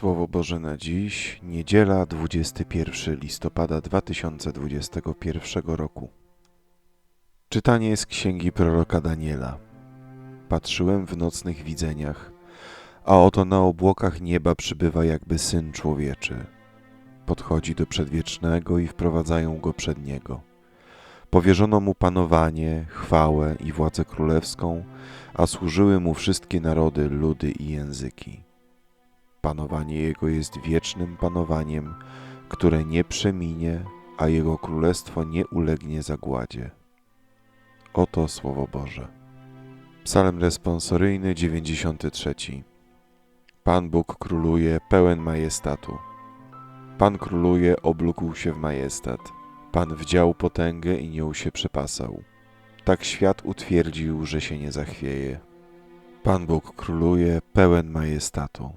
Słowo Boże na dziś, niedziela 21 listopada 2021 roku. Czytanie z księgi proroka Daniela. Patrzyłem w nocnych widzeniach, a oto na obłokach nieba przybywa jakby syn człowieczy. Podchodzi do przedwiecznego i wprowadzają go przed niego. Powierzono mu panowanie, chwałę i władzę królewską, a służyły mu wszystkie narody, ludy i języki. Panowanie Jego jest wiecznym panowaniem, które nie przeminie, a Jego królestwo nie ulegnie zagładzie. Oto Słowo Boże. Psalm responsoryjny 93. Pan Bóg króluje pełen majestatu. Pan króluje, oblógł się w majestat. Pan wdział potęgę i nią się przepasał. Tak świat utwierdził, że się nie zachwieje. Pan Bóg króluje pełen majestatu.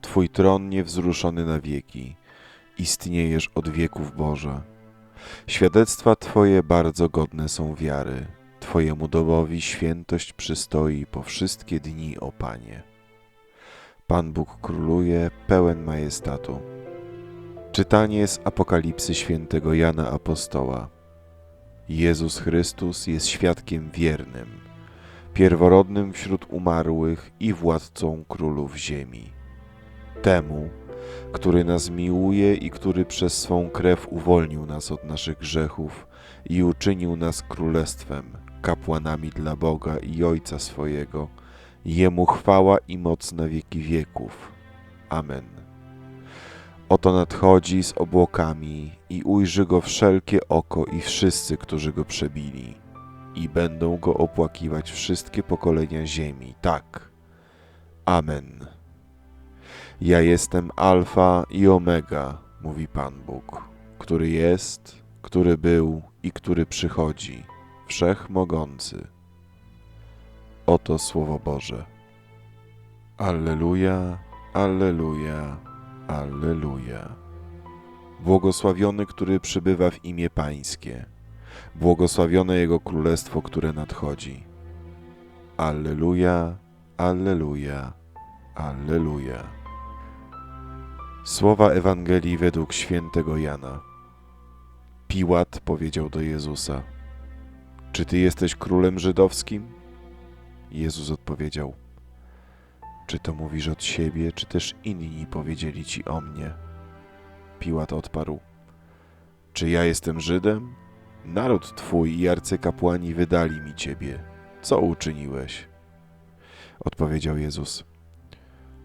Twój tron niewzruszony na wieki, istniejesz od wieków Boże. Świadectwa Twoje bardzo godne są wiary, Twojemu domowi świętość przystoi po wszystkie dni, o Panie. Pan Bóg króluje, pełen majestatu. Czytanie z Apokalipsy świętego Jana Apostoła. Jezus Chrystus jest świadkiem wiernym, pierworodnym wśród umarłych i władcą królów ziemi temu, który nas miłuje i który przez swą krew uwolnił nas od naszych grzechów i uczynił nas królestwem, kapłanami dla Boga i Ojca swojego. Jemu chwała i moc na wieki wieków. Amen. Oto nadchodzi z obłokami i ujrzy go wszelkie oko i wszyscy, którzy go przebili. I będą go opłakiwać wszystkie pokolenia ziemi. Tak. Amen. Ja jestem Alfa i Omega, mówi Pan Bóg, który jest, który był i który przychodzi, wszechmogący. Oto Słowo Boże. Alleluja, Alleluja, Alleluja. Błogosławiony, który przybywa w imię Pańskie. Błogosławione Jego Królestwo, które nadchodzi. Alleluja, Alleluja, Alleluja. Słowa Ewangelii według świętego Jana. Piłat powiedział do Jezusa: Czy ty jesteś królem żydowskim? Jezus odpowiedział: Czy to mówisz od siebie, czy też inni powiedzieli ci o mnie? Piłat odparł: Czy ja jestem Żydem? Naród twój i arcykapłani wydali mi ciebie. Co uczyniłeś? Odpowiedział Jezus: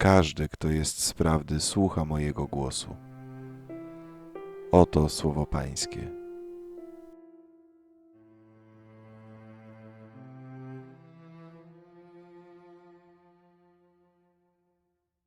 Każdy, kto jest z prawdy, słucha mojego głosu. Oto słowo Pańskie.